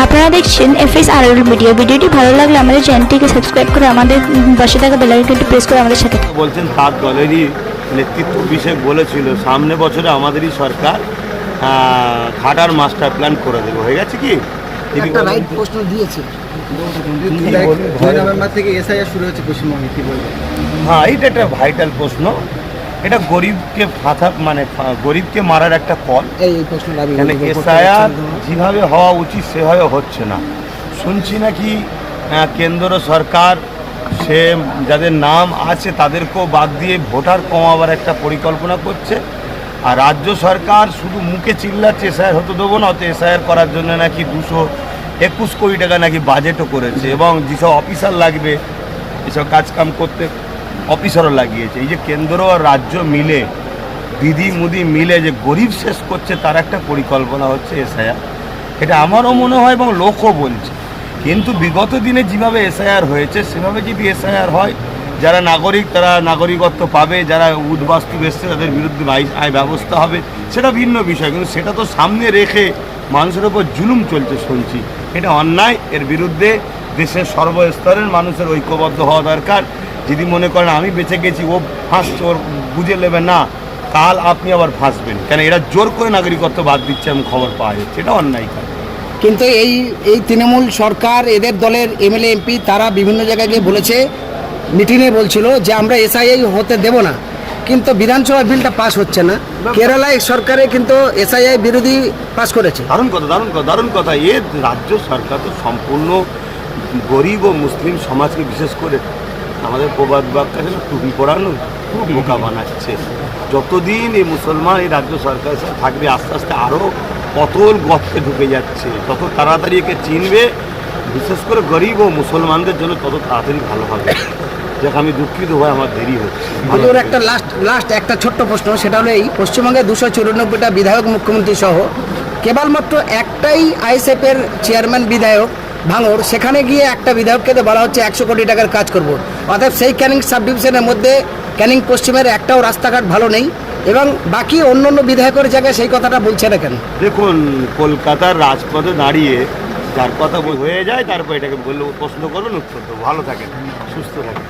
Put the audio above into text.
আপনারা দেখছেন এফএস আর ভিডিও ভিডিওটি ভালো লাগলে আমাদের চ্যানেলটিকে সাবস্ক্রাইব করে আমাদের পাশে থাকা বেলাইকনটি প্রেস করে আমাদের সাথে বলছেন তার দলেরই নেতৃত্ব অভিষেক বলেছিল সামনে বছরে আমাদেরই সরকার ঘাটার মাস্টার প্ল্যান করে দেবে। হয়ে গেছে কি? তিনি একটা রাইট প্রশ্ন দিয়েছে। নভেম্বর থেকে এসআইআর শুরু হচ্ছে পশ্চিমবঙ্গে কি বলবেন? হ্যাঁ এটা একটা ভাইটাল প্রশ্ন। এটা গরিবকে ফাঁথা মানে গরিবকে মারার একটা কল এই এখানে এসআইআর। যেভাবে হওয়া উচিত সেভাবে হচ্ছে না। শুনছি নাকি কেন্দ্র সরকার, সে যাদের নাম আছে তাদেরকেও বাদ দিয়ে ভোটার কমাবার একটা পরিকল্পনা করছে। আর রাজ্য সরকার শুধু মুখে চিল্লাচ্ছে, এসআইআর হতে দেবো না অত এসআইআর করার জন্য নাকি দুশো একুশ কোটি টাকা নাকি বাজেটও করেছে এবং যেসব অফিসার লাগবে এসব কাজকাম করতে অফিসারও লাগিয়েছে। এই যে কেন্দ্র আর রাজ্য মিলে, দিদি মুদি মিলে যে গরিব শেষ করছে, তার একটা পরিকল্পনা হচ্ছে এসআইআর। এটা আমারও মনে হয় এবং লোকও বলছে। কিন্তু বিগত দিনে যেভাবে এসআইআর হয়েছে, সেভাবে যদি এসআইআর হয়, যারা নাগরিক, তারা নাগরিকত্ব পাবে, যারা উদ্বাস্তু এসছে, তাদের বিরুদ্ধে আয় ব্যবস্থা হবে, সেটা ভিন্ন বিষয়। কিন্তু সেটা তো সামনে রেখে মানুষের ওপর জুলুম চলছে শুনছি। এটা অন্যায়, এর বিরুদ্ধে দেশের সর্বস্তরের মানুষের ঐক্যবদ্ধ হওয়া দরকার। যদি মনে করেন, আমি বেঁচে গেছি, ও ফাঁসছে, ওর বুঝে নেবে, না, কাল আপনি আবার ফাঁসবেন। কেন, এরা জোর করে নাগরিকত্ব বাদ দিচ্ছে এমন খবর পাওয়া যাচ্ছে। এটা অন্যায় কাজ। কিন্তু এই এই তৃণমূল সরকার, এদের দলের এমএলএ, এমপি তারা বিভিন্ন জায়গায় গিয়ে বলেছে, মিটিংয়ে বলছিল যে আমরা এসআইআই হতে দেব না। কিন্তু বিধানসভা বিলটা পাস হচ্ছে না। কেরালায় সরকারে কিন্তু এসআইআই বিরোধী পাস করেছে। দারুণ কথা দারুণ কথা দারুণ কথা। এ রাজ্য সরকার তো সম্পূর্ণ গরিব ও মুসলিম সমাজকে বিশেষ করে আমাদের প্রবাদ বাক্য আছে না, টুপি পড়ানো বোকা বানাচ্ছে। যতদিন এই মুসলমান এই রাজ্য সরকারের সাথে থাকবে, আস্তে আস্তে আরও পতল গর্তে ঢুকে যাচ্ছে। তত তাড়াতাড়ি একে চিনবে, বিশেষ করে গরিব ও মুসলমানদের জন্য তত তাড়াতাড়ি ভালো হবে। দেখ আমি দুঃখিত ভাই, আমার দেরি হচ্ছে। হুজুর একটা লাস্ট লাস্ট একটা ছোট্ট প্রশ্ন, সেটা হলো এই, পশ্চিমবঙ্গে দুশো চুরানব্বইটা বিধায়ক মুখ্যমন্ত্রী সহ কেবলমাত্র একটাই আইএসএফের চেয়ারম্যান বিধায়ক ভাঙর সেখানে গিয়ে একটা বিধায়ককে তো বলা হচ্ছে একশো কোটি টাকার কাজ করব। অর্থাৎ সেই ক্যানিং সাব ডিভিশনের মধ্যে, ক্যানিং পশ্চিমের একটাও রাস্তাঘাট ভালো নেই। এবং বাকি অন্য অন্য বিধায়কের জায়গায় সেই কথাটা বলছে না কেন? দেখুন, কলকাতার রাজপথে দাঁড়িয়ে যার কথা হয়ে যায়, তারপর এটাকে বললে প্রশ্ন করবেন, উত্তর ভালো থাকেন, সুস্থ থাকেন।